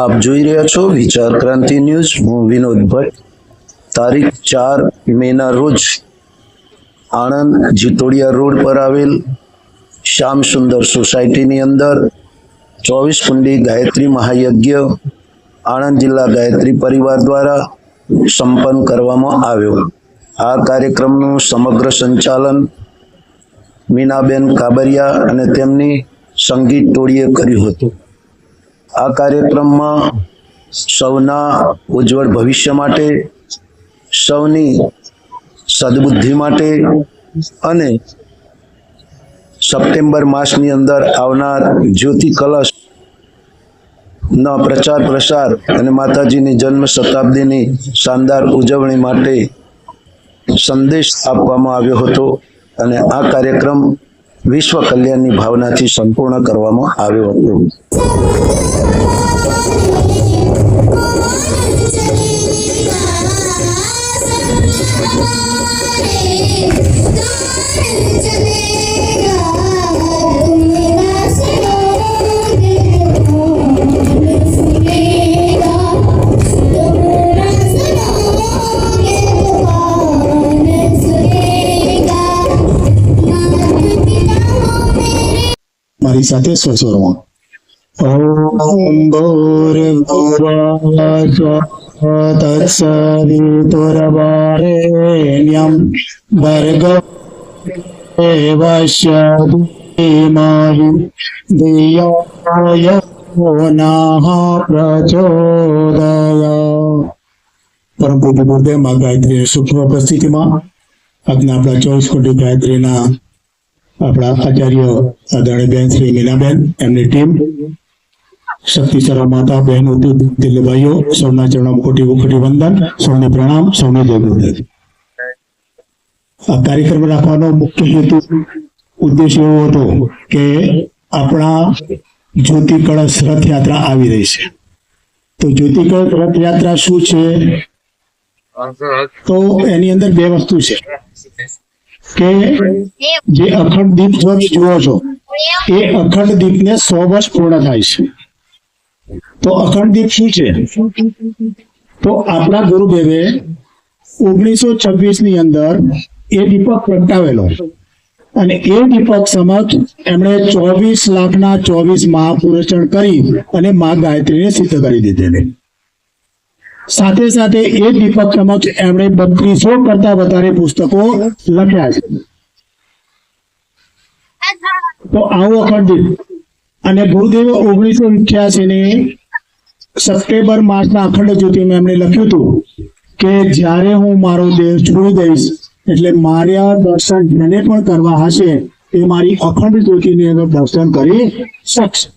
આપ જોઈ રહ્યા છો વિચાર ક્રાંતિ ન્યૂઝ. હું વિનોદ ભટ્ટ. તારીખ ચાર મેના રોજ આણંદ જીતોડિયા રોડ પર આવેલ શ્યામ સુંદર સોસાયટીની અંદર ચોવીસ કુંડી ગાયત્રી મહાયજ્ઞ આણંદ જિલ્લા ગાયત્રી પરિવાર દ્વારા સંપન્ન કરવામાં આવ્યો. આ કાર્યક્રમનું સમગ્ર સંચાલન મીનાબેન કાબરિયા અને તેમની સંગીત ટોળીએ કર્યું હતું. આ કાર્યક્રમમાં સૌના ઉજ્જવળ ભવિષ્ય માટે, સૌની સદબુદ્ધિ માટે અને સપ્ટેમ્બર માસની અંદર આવનાર જ્યોતિ કલશ ના પ્રચાર પ્રસાર અને માતાજીની જન્મ શતાબ્દીની શાનદાર ઉજવણી માટે સંદેશ આપવામાં આવ્યો હતો અને આ કાર્યક્રમ વિશ્વ કલ્યાણની ભાવનાથી સંપૂર્ણ કરવામાં આવ્યો હતો. મારી સાથે સ્વસ્વરમાં ઓમ ભૂર્ભુવસ્વતત્સવિતુર્વરેણ્યં ભર્ગો પરમ પૂજ્ય ગુરુદેવમાં ગાયત્રી સૂક્ષ્મ ઉપસ્થિતિમાં આજના આપણા ચોવીસ કોટી ગાયત્રીના આપણા આચાર્ય આદરણીય બેન શ્રી મીનાબેન, એમની ટીમ, શક્તિ સર્વ માતા, બહેનો દિલ્હી ભાઈઓ, સૌના ચરણોમાં કોટી કોટી વંદન, સૌને પ્રણામ, સૌને જય ગુરુદેવ. કાર્યક્રમ રાખવાનો મુખ્ય હેતુ ઉદ્દેશ એવો હતો કે આપણા જ્યોતિ કળશ રથયાત્રા આવી રહી છે. તો જ્યોતિ કળશ રથયાત્રા શું છે? તો એની અંદર બે વસ્તુ છે. કે જે અખંડ દીપ તમે જુઓ છો, એ અખંડ દીપને સો વર્ષ પૂર્ણ થાય છે. તો અખંડ દીપ શું છે? તો આપણા ગુરુદેવે ઓગણીસો છવ્વીસની અંદર એ દીપક પ્રગટાવેલો. અને એ દીપક સમક્ષ એમણે ચોવીસ લાખના ચોવીસ મહાપુરુષણ કરી અને મા ગાયત્રીને સિદ્ધ કરી દીધેલી. સાથે સાથે એ દીપક સમક્ષ એમણે બત્રીસો કરતા વધારે પુસ્તકો લખ્યા છે. તો આવો અખંડ અને ગુરુદેવે ઓગણીસો ઇઠ્યાસી ને સપ્ટેમ્બર માસના અખંડ જ્યોતિમાં એમણે લખ્યું હતું કે જ્યારે હું મારો દેહ છોડી દઈશ એટલે માર્યા દર્શન જેને પણ કરવા હશે, એ મારી અખંડ જ્યોતિની અંદર દર્શન કરી શકશે.